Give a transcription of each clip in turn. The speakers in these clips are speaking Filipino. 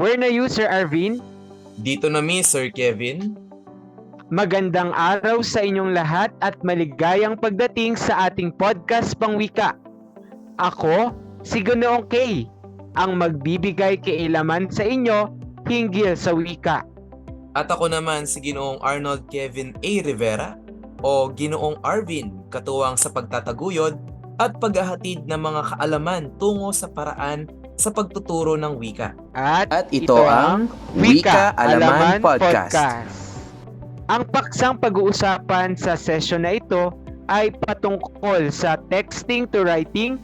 Where na you, Sir Arvin? Dito na mi, Sir Kevin. Magandang araw sa inyong lahat at maligayang pagdating sa ating podcast Pangwika. Ako, si Ganoong K, ang magbibigay kailaman sa inyo hinggil sa wika. At ako naman si Ginoong Arnold Kevin A. Rivera o Ginoong Arvin, katuwang sa pagtataguyod at paghahatid ng mga kaalaman tungo sa paraan sa pagtuturo ng wika. At, At ito ang Wika Alaman Podcast. Ang paksang pag-uusapan sa session na ito ay patungkol sa texting to writing,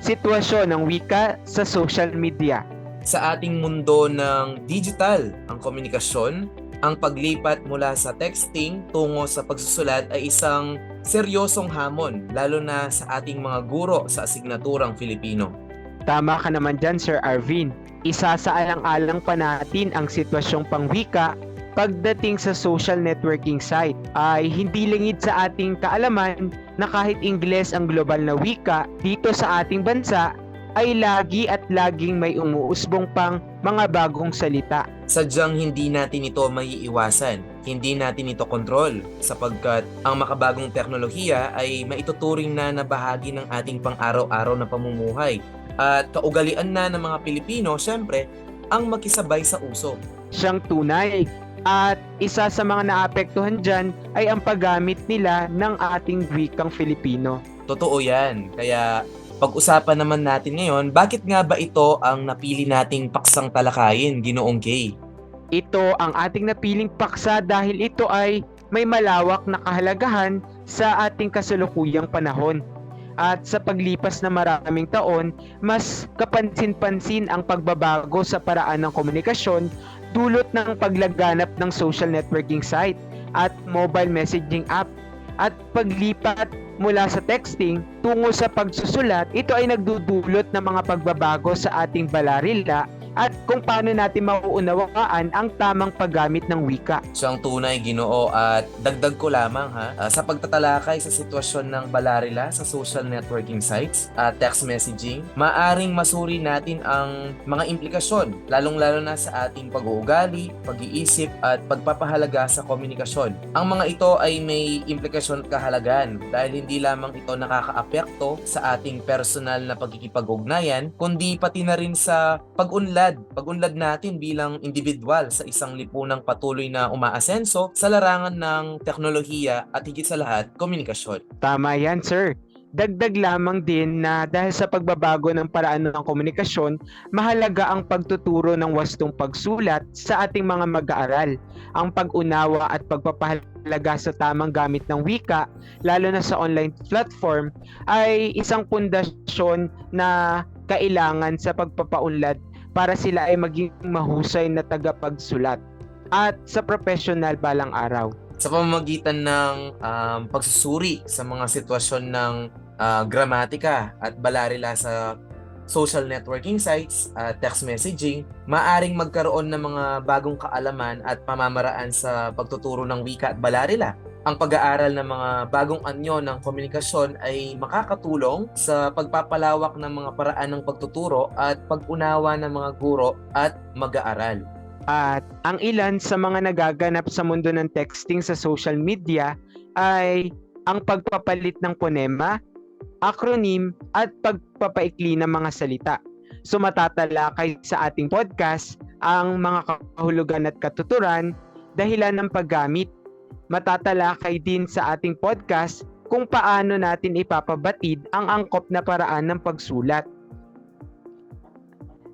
sitwasyon ng wika sa social media. Sa ating mundo ng digital, ang komunikasyon, ang paglipat mula sa texting tungo sa pagsusulat ay isang seryosong hamon, lalo na sa ating mga guro sa asignaturang Filipino. Tama ka naman dyan, Sir Arvin. Isa sa alang-alang pa natin ang sitwasyong pangwika pagdating sa social networking site ay hindi lingid sa ating kaalaman na kahit Ingles ang global na wika dito sa ating bansa ay lagi at laging may umuusbong pang mga bagong salita. Sadyang hindi natin ito maiiwasan, hindi natin ito kontrol sapagkat ang makabagong teknolohiya ay maituturing na na bahagi ng ating pang-araw-araw na pamumuhay. At kaugalian na ng mga Pilipino, syempre, ang makisabay sa uso. Siyang tunay at isa sa mga naapektuhan dyan ay ang paggamit nila ng ating wikang Filipino. Totoo yan. Kaya pag-usapan naman natin ngayon, bakit nga ba ito ang napili nating paksang talakayin, Ginoong Kay? Ito ang ating napiling paksa dahil ito ay may malawak na kahalagahan sa ating kasalukuyang panahon. At sa paglipas na maraming taon, mas kapansin-pansin ang pagbabago sa paraan ng komunikasyon dulot ng paglaganap ng social networking site at mobile messaging app. At paglipat mula sa texting tungo sa pagsusulat, ito ay nagdudulot ng mga pagbabago sa ating balarila at kung paano natin mauunawaan ang tamang paggamit ng wika. Siyang tunay, Ginoo, at dagdag ko lamang ha, ah, sa pagtatalakay sa sitwasyon ng balarila sa social networking sites at text messaging, maaring masuri natin ang mga implikasyon, lalong-lalo na sa ating pag-uugali, pag-iisip at pagpapahalaga sa komunikasyon. Ang mga ito ay may implikasyon at kahalagan dahil hindi lamang ito nakakaapekto sa ating personal na pagkikipag-ugnayan, kundi pati na rin sa pag-unlad, pag-unlad natin bilang individual sa isang lipunang patuloy na umaasenso sa larangan ng teknolohiya at higit sa lahat, komunikasyon. Tama yan, sir. Dagdag lamang din na dahil sa pagbabago ng paraan ng komunikasyon, mahalaga ang pagtuturo ng wastong pagsulat sa ating mga mag-aaral. Ang pag-unawa at pagpapahalaga sa tamang gamit ng wika, lalo na sa online platform, ay isang pundasyon na kailangan sa pagpapaunlad para sila ay maging mahusay na tagapagsulat at sa professional balang araw. Sa pamamagitan ng um, pagsusuri sa mga sitwasyon ng ah, gramatika at balarila sa social networking sites at text messaging, maaring magkaroon ng mga bagong kaalaman at pamamaraan sa pagtuturo ng wika at balarila. Ang pag-aaral ng mga bagong anyo ng komunikasyon ay makakatulong sa pagpapalawak ng mga paraan ng pagtuturo at pag-unawa ng mga guro at mag-aaral. At ang ilan sa mga nagaganap sa mundo ng texting sa social media ay ang pagpapalit ng ponema, acronym at pagpapaikli ng mga salita. So matatalakay sa ating podcast ang mga kahulugan at katuturan dahilan ng paggamit. Matatalakay din sa ating podcast kung paano natin ipapabatid ang angkop na paraan ng pagsulat.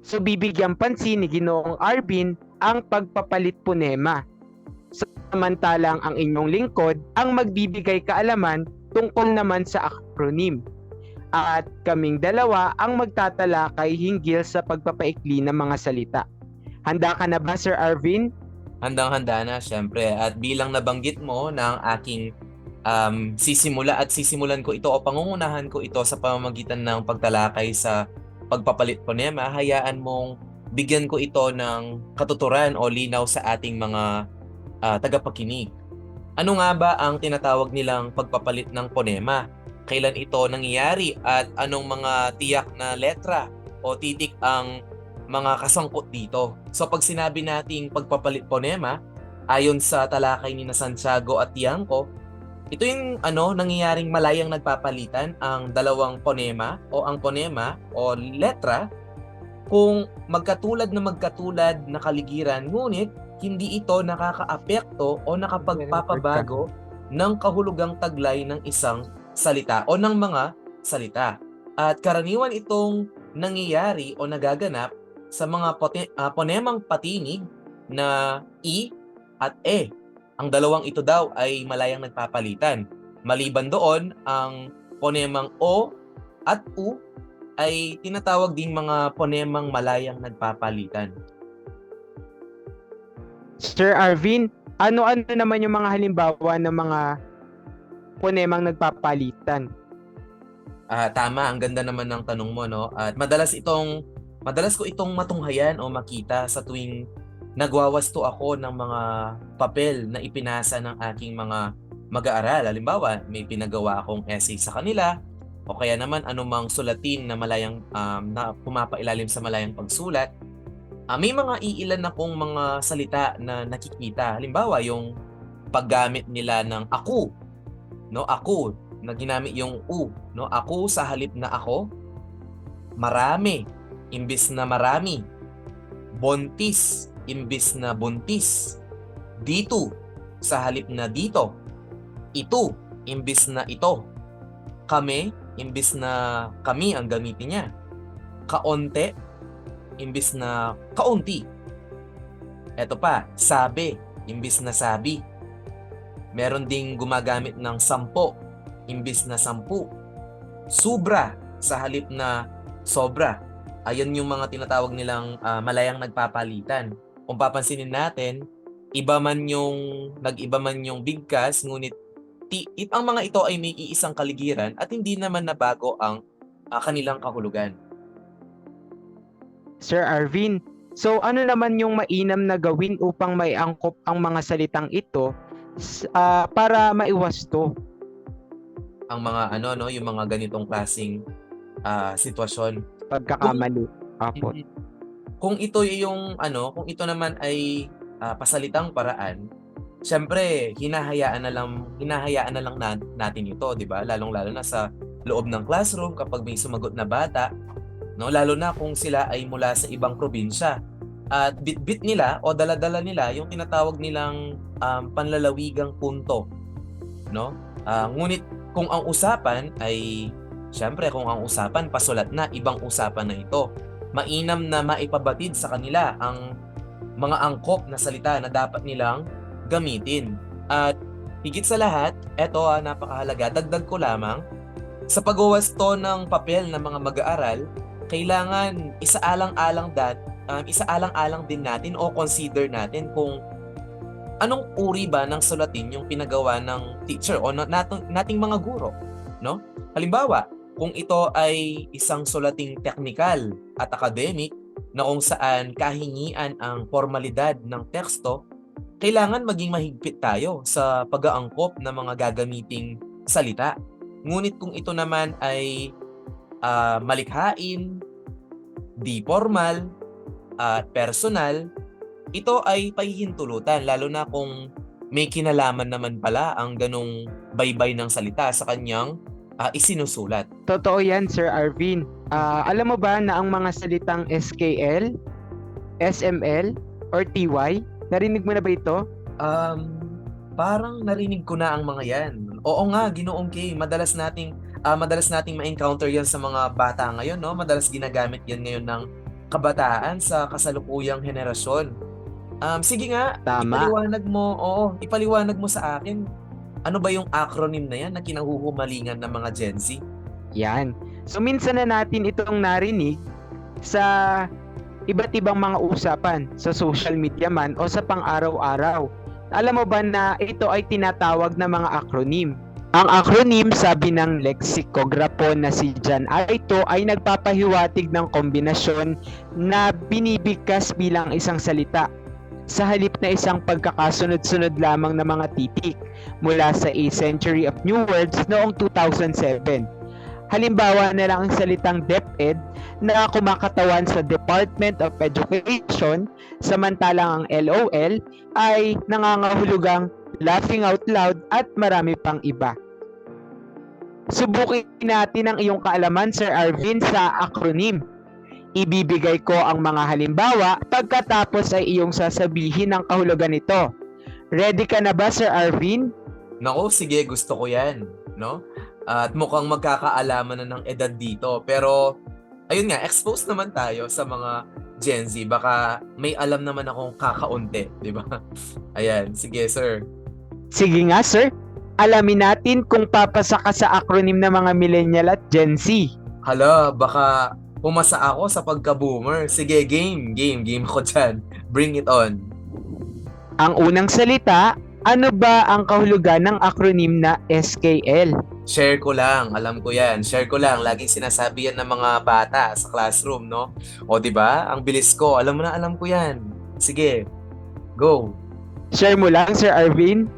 So bibigyan pansin ni Ginoong Arvin ang pagpapalit ponema. Samantalang ang inyong lingkod ang magbibigay kaalaman tungkol naman sa acronym. At kaming dalawa ang magtatalakay hinggil sa pagpapaikli ng mga salita. Handa ka na ba Sir Arvin? Handang-handa na, syempre. At bilang nabanggit mo ang aking um, sisimula at sisimulan ko ito o pangungunahan ko ito sa pamamagitan ng pagtalakay sa pagpapalit ponema, hayaan mong bigyan ko ito ng katuturan o linaw sa ating mga ah, tagapakinig. Ano nga ba ang tinatawag nilang pagpapalit ng ponema? Kailan ito nangyayari at anong mga tiyak na letra o titik ang mga kasangkot dito. So pag sinabi nating pagpapalit ponema, ayon sa talakay ni na Santiago at Tiangco, ito yung ano nangyayaring malayang nagpapalitan ang dalawang ponema o ang ponema o letra kung magkatulad na magkatulad na kaligiran ngunit hindi ito nakakaapekto o nakapagpapabago ng kahulugang taglay ng isang salita o ng mga salita. At karaniwan itong nangyayari o nagaganap sa mga pote- ah, ponemang patinig na i at e. Ang dalawang ito daw ay malayang nagpapalitan. Maliban doon, ang ponemang o at u ay tinatawag ding mga ponemang malayang nagpapalitan. Sir Arvin, ano-ano naman yung mga halimbawa ng mga ponemang nagpapalitan? Ah, tama, ang ganda naman ng tanong mo, no? At madalas itong madalas ko itong matunghayan o makita sa tuwing nagwawasto ako ng mga papel na ipinasa ng aking mga mag-aaral. Halimbawa, may pinagawa akong essay sa kanila o kaya naman anumang sulatin na malayang um, na pumapailalim sa malayang pagsulat. Ah, may mga iilan akong mga salita na nakikita. Halimbawa, yung paggamit nila ng ako, no? Ako na ginamit yung u, no? Ako sa halip na ako, marami imbis na marami. Bontis imbis na buntis. Dito sa halip na dito. Ito imbis na ito. Kami imbis na kami ang gamitin niya. Kaonte imbis na kaunti. Eto pa, sabi imbis na sabi. Meron ding gumagamit ng sampo imbis na sampu. Sobra sa halip na sobra. Ayan yung mga tinatawag nilang ah, malayang nagpapalitan. Kung papansinin natin, iba man yung nag-iba man yung bigkas ngunit ti, it, ang mga ito ay may iisang kaligiran at hindi naman nabago ang ah, kanilang kahulugan. Sir Arvin, so ano naman yung mainam na gawin upang maiangkop ang mga salitang ito ah, para maiwasto? Ang mga ano no, yung mga ganitong klasing ah, sitwasyon. Pagkakamali. Apo. Kung ito yung ano, kung ito naman ay ah, pasalitang paraan, syempre hinahayaan na lang hinahayaan na lang na- natin ito, 'di ba? Lalong-lalo na sa loob ng classroom kapag may sumagot na bata, no? Lalo na kung sila ay mula sa ibang probinsya. At bit-bit nila o dala-dala nila yung tinatawag nilang um, panlalawigang punto, no? Ah, ngunit kung ang usapan ay syempre kung ang usapan pasulat na ibang usapan na ito mainam na maipabatid sa kanila ang mga angkop na salita na dapat nilang gamitin. At higit sa lahat, eto ah, napakahalaga, dagdag ko lamang, sa pagwawasto ng papel ng mga mag-aaral, kailangan isaalang-alang dat, um, isaalang-alang din natin o consider natin kung anong uri ba ng sulatin yung pinagawa ng teacher o na- nating, nating mga guro, no? Halimbawa, kung ito ay isang sulating technical at academic na kung saan kahingian ang formalidad ng teksto, kailangan maging mahigpit tayo sa pag-aangkop ng mga gagamiting salita. Ngunit kung ito naman ay ah, malikhain, di at personal, ito ay pahihintulutan lalo na kung may kinalaman naman pala ang ganong baybay ng salita sa kanyang ah, isinusulat. Totoo yan, Sir Arvin. Ah, alam mo ba na ang mga salitang SKL, SML, or TY, narinig mo na ba ito? Um, parang narinig ko na ang mga yan. Oo nga, Ginoong Kay, madalas nating ah, madalas nating ma-encounter yan sa mga bata ngayon, no? Madalas ginagamit yan ngayon ng kabataan sa kasalukuyang henerasyon. Um, sige nga, Tama. ipaliwanag mo, oo, ipaliwanag mo sa akin. Ano ba yung acronym na yan na kinahuhumalingan ng mga Gen Z? Yan. So minsan na natin itong narinig sa iba't ibang mga usapan sa social media man o sa pang-araw-araw. Alam mo ba na ito ay tinatawag na mga acronym? Ang acronym, sabi ng leksikograpo na si John Aito, ay nagpapahiwatig ng kombinasyon na binibigkas bilang isang salita sa halip na isang pagkakasunod-sunod lamang ng mga titik mula sa A Century of New Words noong 2007. Halimbawa na lang ang salitang DepEd na kumakatawan sa Department of Education, samantalang ang LOL ay nangangahulugang laughing out loud at marami pang iba. Subukin natin ang iyong kaalaman, Sir Arvin, sa acronym. Ibibigay ko ang mga halimbawa pagkatapos ay iyong sasabihin ang kahulugan nito. Ready ka na ba, Sir Arvin? Nako, sige, gusto ko yan. No? At mukhang magkakaalaman na ng edad dito. Pero, ayun nga, expose naman tayo sa mga Gen Z. Baka may alam naman akong kakaunti, di ba? Ayan, sige sir. Sige nga, sir. Alamin natin kung papasa ka sa acronym ng mga millennial at Gen Z. Hala, baka pumasa ako sa pagka-boomer. Sige, game, game, game ko dyan. Bring it on. Ang unang salita, ano ba ang kahulugan ng acronym na SKL? Share ko lang, alam ko yan. Share ko lang, laging sinasabi yan ng mga bata sa classroom, no? O, di ba? Ang bilis ko, alam mo na, alam ko yan. Sige, go. Share mo lang, Sir Arvin.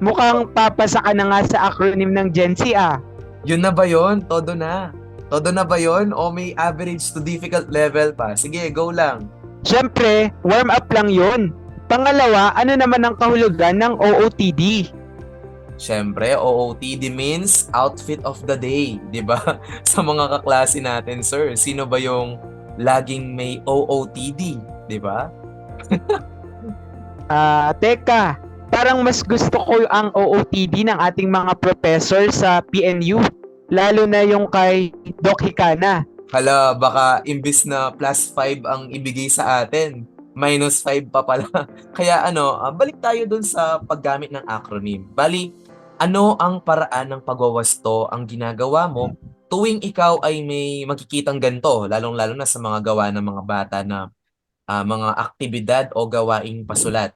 Mukhang papasa ka na nga sa acronym ng Gen Z ah. Yun na ba yun? Todo na. Todo na ba yun? O may average to difficult level pa? Sige, go lang. Siyempre, warm up lang yun. Pangalawa, ano naman ang kahulugan ng OOTD? Siyempre, OOTD means outfit of the day, di ba? Sa mga kaklase natin, sir, sino ba yung laging may OOTD, di ba? Ah, teka, parang mas gusto ko ang OOTD ng ating mga professor sa PNU. Lalo na yung kay Doc Hikana. Hala, baka imbis na plus 5 ang ibigay sa atin, minus 5 pa pala. Kaya ano, ah, balik tayo dun sa paggamit ng acronym. Bali, ano ang paraan ng pagwawasto ang ginagawa mo tuwing ikaw ay may makikitang ganito, lalong-lalo na sa mga gawa ng mga bata na ah, mga aktibidad o gawaing pasulat.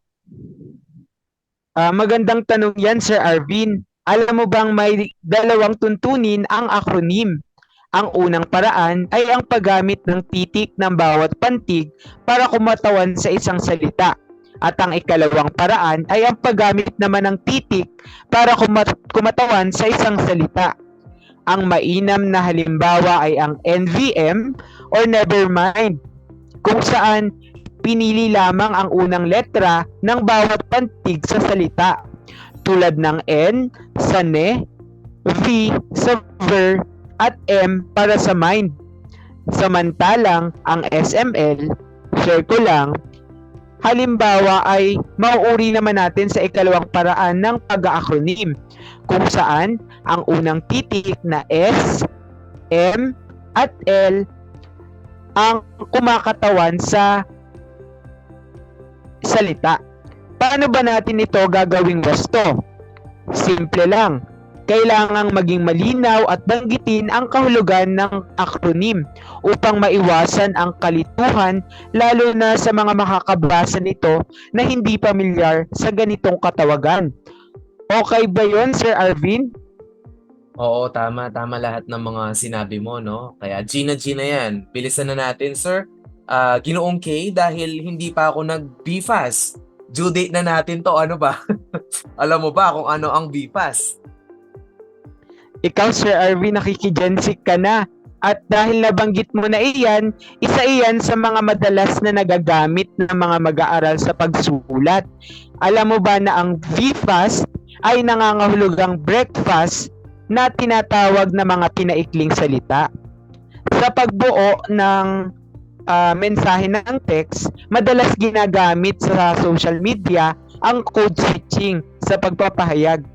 Ah, magandang tanong yan, Sir Arvin. Alam mo bang may dalawang tuntunin ang acronym? Ang unang paraan ay ang paggamit ng titik ng bawat pantig para kumatawan sa isang salita. At ang ikalawang paraan ay ang paggamit naman ng titik para kumat- kumatawan sa isang salita. Ang mainam na halimbawa ay ang NVM or Nevermind, kung saan pinili lamang ang unang letra ng bawat pantig sa salita tulad ng N sa ne, V sa ver, at M para sa mind. Samantalang ang SML, share ko lang, halimbawa ay mauuri naman natin sa ikalawang paraan ng pag-acronym kung saan ang unang titik na S, M, at L ang kumakatawan sa salita. Paano ba natin ito gagawing wasto? Simple lang. Kailangang maging malinaw at banggitin ang kahulugan ng acronym upang maiwasan ang kalituhan lalo na sa mga makakabasa nito na hindi pamilyar sa ganitong katawagan. Okay ba yon Sir Arvin? Oo, tama, tama lahat ng mga sinabi mo, no? Kaya Gina Gina yan. Bilisan na natin, sir. Ah, ginoong K dahil hindi pa ako nag-BFAS. Due date na natin to, ano ba? Alam mo ba kung ano ang BFAS? Ikaw Sir Arvin nakikigensik ka na. At dahil nabanggit mo na iyan, isa iyan sa mga madalas na nagagamit ng mga mag-aaral sa pagsulat. Alam mo ba na ang VFAST ay nangangahulugang breakfast na tinatawag na mga pinaikling salita. Sa pagbuo ng ah, mensahe ng text, madalas ginagamit sa social media ang code switching sa pagpapahayag.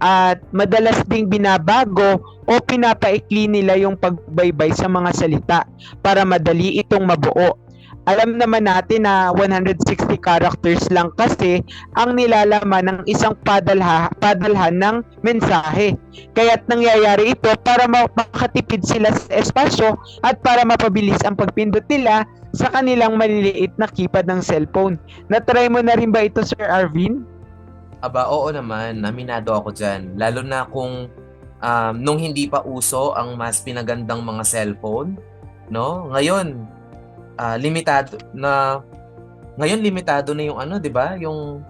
At madalas ding binabago o pinapaikli nila yung pagbaybay sa mga salita para madali itong mabuo. Alam naman natin na 160 characters lang kasi ang nilalaman ng isang padalha, padalhan ng mensahe. Kaya't nangyayari ito para ma- makatipid sila sa espasyo at para mapabilis ang pagpindot nila sa kanilang maliliit na keypad ng cellphone. Na-try mo na rin ba ito, Sir Arvin? Aba, oo naman, naminado ako dyan. Lalo na kung um, nung hindi pa uso ang mas pinagandang mga cellphone, no? Ngayon, ah, limitado na ngayon limitado na yung ano, 'di ba? Yung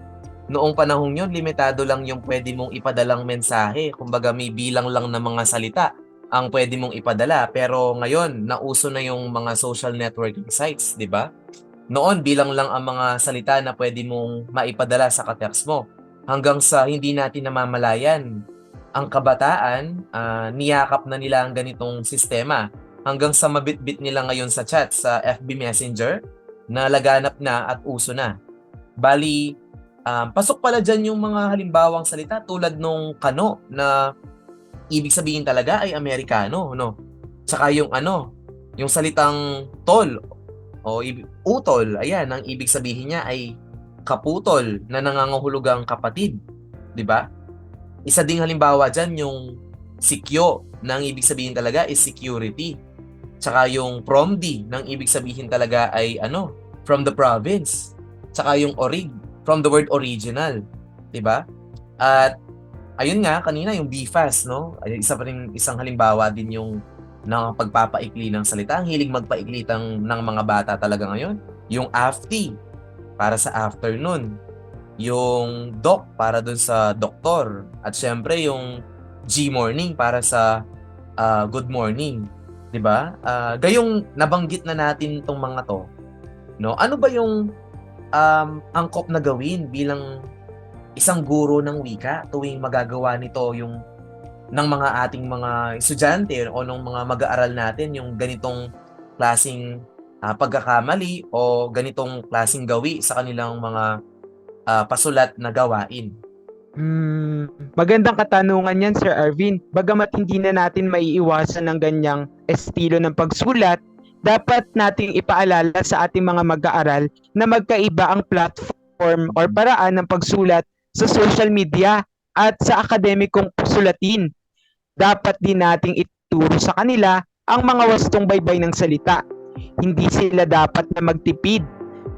noong panahong yun, limitado lang yung pwede mong ipadalang mensahe. Kumbaga may bilang lang ng mga salita ang pwede mong ipadala. Pero ngayon, nauso na yung mga social networking sites, di ba? Noon, bilang lang ang mga salita na pwede mong maipadala sa katext mo. Hanggang sa hindi natin namamalayan, ang kabataan, ah, niyakap na nila ang ganitong sistema. Hanggang sa mabitbit nila ngayon sa chat, sa FB Messenger, na laganap na at uso na. Bali, um, pasok pala dyan yung mga halimbawang salita tulad nung kano na ibig sabihin talaga ay Amerikano, no? Tsaka yung ano, yung salitang tol o utol, ayan, ang ibig sabihin niya ay kaputol na nangangahulugang kapatid, 'di ba? Isa ding halimbawa diyan yung sikyo na ang ibig sabihin talaga is security. Tsaka yung promdi nang ibig sabihin talaga ay ano, from the province. Tsaka yung orig from the word original, 'di ba? At ayun nga kanina yung BFAS, no? Ay, isa pa rin isang halimbawa din yung ng pagpapaikli ng salita. Ang hilig magpaikli ng, ng mga bata talaga ngayon. Yung AFT para sa afternoon. Yung doc para dun sa doktor. At syempre yung G morning para sa ah, good morning. 'Di ba? Ah, gayong nabanggit na natin tong mga to. No? Ano ba yung um, angkop na gawin bilang isang guro ng wika tuwing magagawa nito yung ng mga ating mga estudyante o ng mga mag-aaral natin yung ganitong klasing ah, pagkakamali o ganitong klasing gawi sa kanilang mga ah, pasulat na gawain. Hmm, magandang katanungan yan, Sir Arvin. Bagamat hindi na natin maiiwasan ng ganyang estilo ng pagsulat, dapat nating ipaalala sa ating mga mag-aaral na magkaiba ang platform or paraan ng pagsulat sa social media at sa akademikong sulatin. Dapat din nating ituro sa kanila ang mga wastong baybay ng salita. Hindi sila dapat na magtipid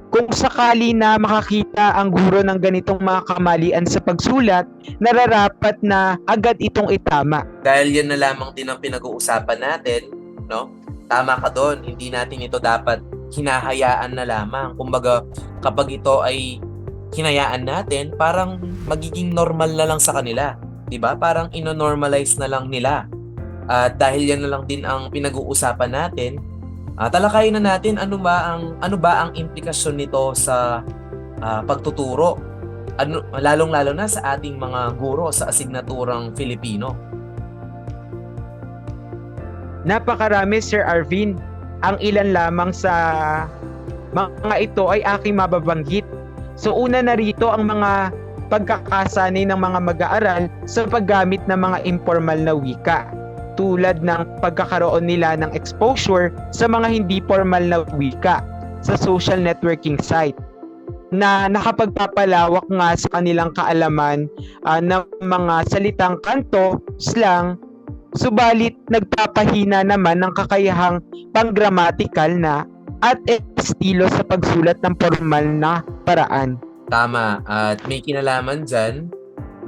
kung sakali na makakita ang guro ng ganitong mga kamalian sa pagsulat, nararapat na agad itong itama. Dahil yan na lamang din ang pinag-uusapan natin, no? Tama ka doon, hindi natin ito dapat hinahayaan na lamang. Kumbaga, kapag ito ay hinayaan natin, parang magiging normal na lang sa kanila. 'di ba? Parang ino-normalize na lang nila. At dahil yan na lang din ang pinag-uusapan natin, ah, talakayin na natin ano ba ang ano ba ang implikasyon nito sa ah, pagtuturo. Ano lalong-lalo na sa ating mga guro sa asignaturang Filipino. Napakarami Sir Arvin. Ang ilan lamang sa mga ito ay aking mababanggit. So una na rito ang mga pagkakasanay ng mga mag-aaral sa paggamit ng mga informal na wika tulad ng pagkakaroon nila ng exposure sa mga hindi formal na wika sa social networking site na nakapagpapalawak nga sa kanilang kaalaman ah, ng mga salitang kanto, slang, subalit nagpapahina naman ng kakayahang panggramatikal na at estilo sa pagsulat ng formal na paraan. Tama. At may kinalaman dyan,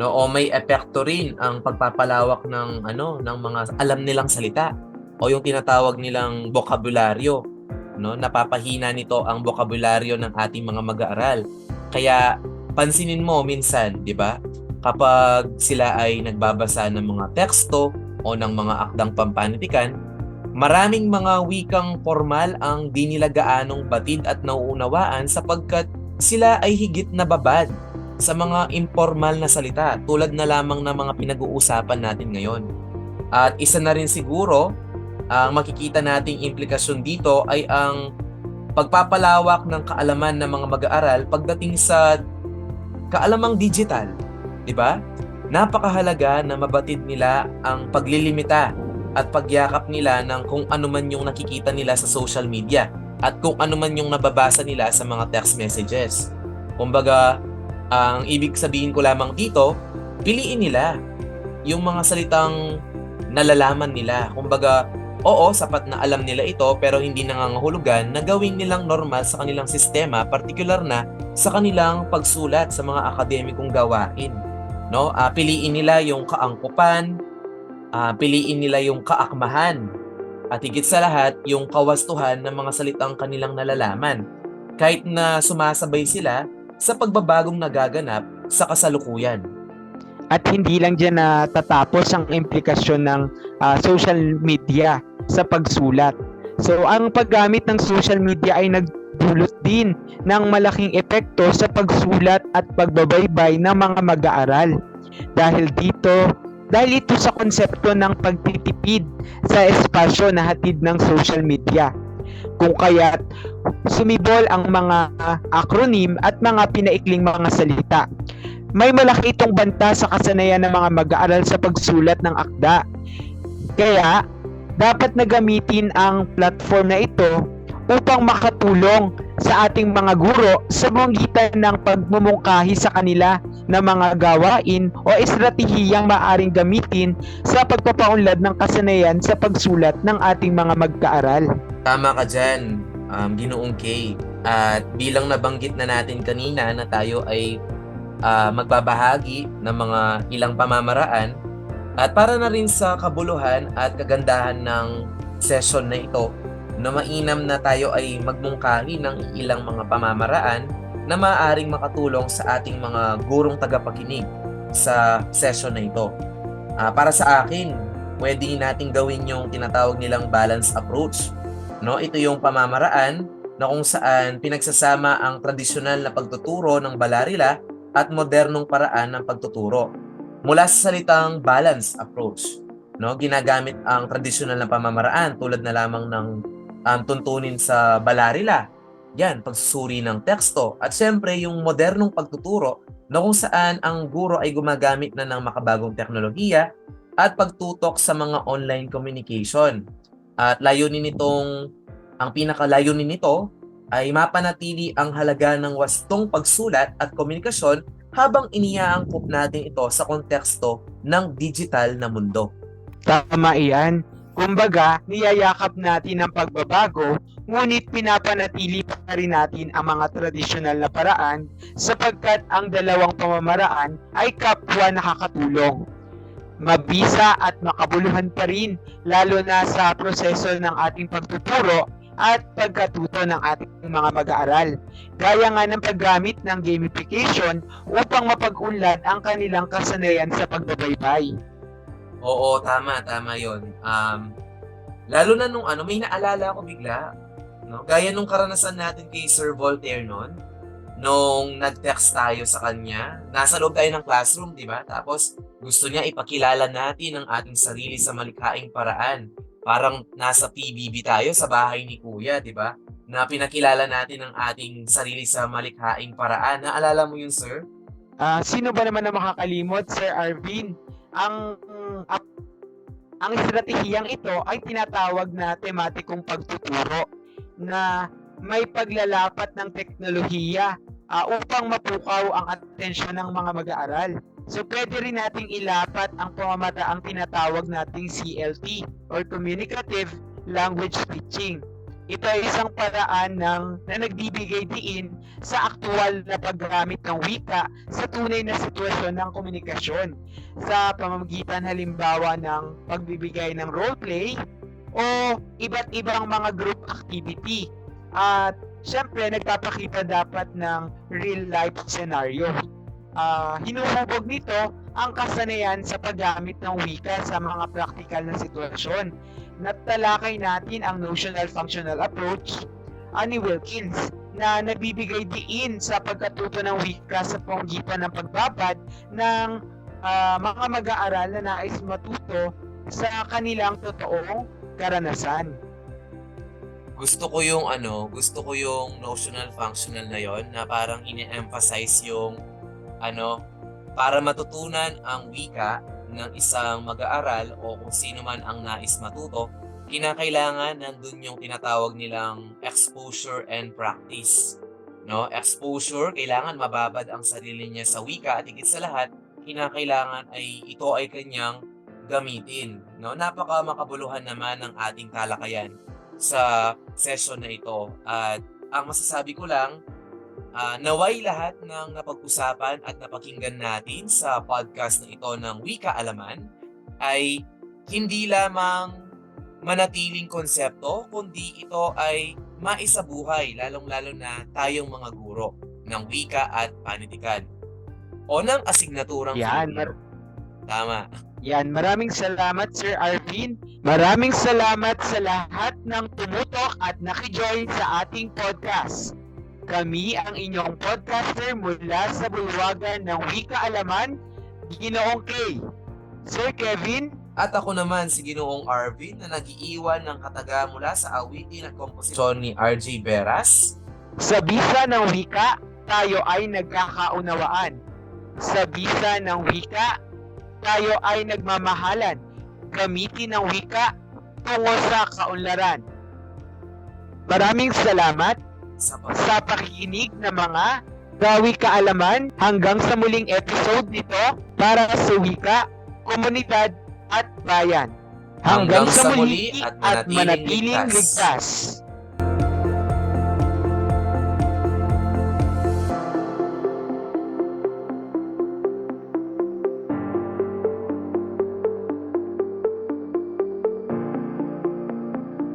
no, o may epekto rin ang pagpapalawak ng ano, ng mga alam nilang salita o yung tinatawag nilang bokabularyo, no? Napapahina nito ang bokabularyo ng ating mga mag-aaral. Kaya pansinin mo minsan, 'di ba? Kapag sila ay nagbabasa ng mga teksto o ng mga akdang pampanitikan, maraming mga wikang formal ang di nila gaanong batid at nauunawaan sapagkat sila ay higit na babad sa mga informal na salita tulad na lamang ng mga pinag-uusapan natin ngayon. At isa na rin siguro ang makikita nating implikasyon dito ay ang pagpapalawak ng kaalaman ng mga mag-aaral pagdating sa kaalamang digital, 'di ba? Napakahalaga na mabatid nila ang paglilimita at pagyakap nila ng kung ano man yung nakikita nila sa social media at kung ano man yung nababasa nila sa mga text messages. Kumbaga, ang ibig sabihin ko lamang dito, piliin nila yung mga salitang nalalaman nila. Kumbaga, oo, sapat na alam nila ito pero hindi nangangahulugan na gawin nilang normal sa kanilang sistema, particular na sa kanilang pagsulat sa mga akademikong gawain. No? Ah, piliin nila yung kaangkupan, ah, piliin nila yung kaakmahan, at higit sa lahat, yung kawastuhan ng mga salitang kanilang nalalaman. Kahit na sumasabay sila sa pagbabagong nagaganap sa kasalukuyan. At hindi lang dyan na tatapos ang implikasyon ng ah, social media sa pagsulat. So ang paggamit ng social media ay nagdulot din ng malaking epekto sa pagsulat at pagbabaybay ng mga mag-aaral. Dahil dito, dahil ito sa konsepto ng pagtitipid sa espasyo na hatid ng social media. Kung kaya't sumibol ang mga acronym at mga pinaikling mga salita. May malaki itong banta sa kasanayan ng mga mag-aaral sa pagsulat ng akda. Kaya, dapat na gamitin ang platform na ito upang makatulong sa ating mga guro sa magitan ng pagmumungkahi sa kanila na mga gawain o estratehiyang maaring gamitin sa pagpapaunlad ng kasanayan sa pagsulat ng ating mga mag-aaral. Tama ka dyan, um, Ginoong Kay. At bilang nabanggit na natin kanina na tayo ay ah, magbabahagi ng mga ilang pamamaraan at para na rin sa kabuluhan at kagandahan ng session na ito, na mainam na tayo ay magmungkahi ng ilang mga pamamaraan na maaaring makatulong sa ating mga gurong tagapakinig sa session na ito. Ah, para sa akin, pwede nating gawin yung tinatawag nilang balance approach no? Ito yung pamamaraan na kung saan pinagsasama ang tradisyonal na pagtuturo ng balarila at modernong paraan ng pagtuturo. Mula sa salitang balance approach, no? Ginagamit ang tradisyonal na pamamaraan tulad na lamang ng um, tuntunin sa balarila. Yan, pagsusuri ng teksto. At syempre, yung modernong pagtuturo na kung saan ang guro ay gumagamit na ng makabagong teknolohiya at pagtutok sa mga online communication. At layunin nitong, ang pinakalayunin nito ay mapanatili ang halaga ng wastong pagsulat at komunikasyon habang iniaangkop natin ito sa konteksto ng digital na mundo. Tama iyan. Kumbaga, niyayakap natin ang pagbabago, ngunit pinapanatili pa rin natin ang mga tradisyonal na paraan sapagkat ang dalawang pamamaraan ay kapwa nakakatulong. Mabisa at makabuluhan pa rin lalo na sa proseso ng ating pagtuturo at pagkatuto ng ating mga mag-aaral. Gaya nga ng paggamit ng gamification upang mapag-unlad ang kanilang kasanayan sa pagbabaybay. Oo, tama, tama yon. Um, lalo na nung ano, may naalala ko bigla. No? Gaya nung karanasan natin kay Sir Voltaire noon, nung nag-text tayo sa kanya, nasa loob tayo ng classroom, di ba? Tapos gusto niya ipakilala natin ang ating sarili sa malikhaing paraan. Parang nasa PBB tayo sa bahay ni Kuya, di ba? Na pinakilala natin ang ating sarili sa malikhaing paraan. Naalala mo yun, sir? Ah, sino ba naman ang makakalimot, Sir Arvin? Ang ap, ang estratehiyang ito ay tinatawag na tematikong pagtuturo na may paglalapat ng teknolohiya ah, upang mapukaw ang atensyon ng mga mag-aaral. So pwede rin nating ilapat ang pamamataang tinatawag nating CLT or Communicative Language Teaching. Ito ay isang paraan ng, na nagbibigay diin sa aktual na paggamit ng wika sa tunay na sitwasyon ng komunikasyon sa pamamagitan halimbawa ng pagbibigay ng roleplay o iba't ibang mga group activity. At syempre, nagpapakita dapat ng real life scenario. Ah, hinuhubog nito ang kasanayan sa paggamit ng wika sa mga practical na sitwasyon. Natalakay natin ang notional functional approach ah, ni Wilkins na nagbibigay diin sa pagkatuto ng wika sa pamamagitan ng pagbabad ng ah, mga mag-aaral na nais matuto sa kanilang totoong karanasan. gusto ko yung ano, gusto ko yung notional functional na yon na parang ine-emphasize yung ano, para matutunan ang wika ng isang mag-aaral o kung sino man ang nais matuto, kinakailangan nandun yung tinatawag nilang exposure and practice. No, exposure, kailangan mababad ang sarili niya sa wika at higit sa lahat, kinakailangan ay ito ay kanyang gamitin. No, napaka makabuluhan naman ng ating talakayan sa session na ito. At ang masasabi ko lang, ah, naway lahat ng napag-usapan at napakinggan natin sa podcast na ito ng Wika Alaman ay hindi lamang manatiling konsepto, kundi ito ay maisabuhay, lalong-lalo na tayong mga guro ng wika at panitikan o ng asignaturang Yan, Filipino. Tama. Yan, maraming salamat Sir Arvin. Maraming salamat sa lahat ng tumutok at nakijoin sa ating podcast. Kami ang inyong podcaster mula sa bulwagan ng Wika Alaman, Ginoong K. Sir Kevin, At ako naman si Ginoong Arvin na nag-iiwan ng kataga mula sa awitin at komposisyon ni RJ Beras. sa bisa ng wika, tayo ay nagkakaunawaan. Sa bisa ng wika, tayo ay nagmamahalan. Gamitin ng wika tungo sa kaunlaran. Maraming salamat Sa pakikinig ng mga gawi kaalaman hanggang sa muling episode nito para sa wika, komunidad at bayan. Hanggang, sa muli at manatiling ligtas.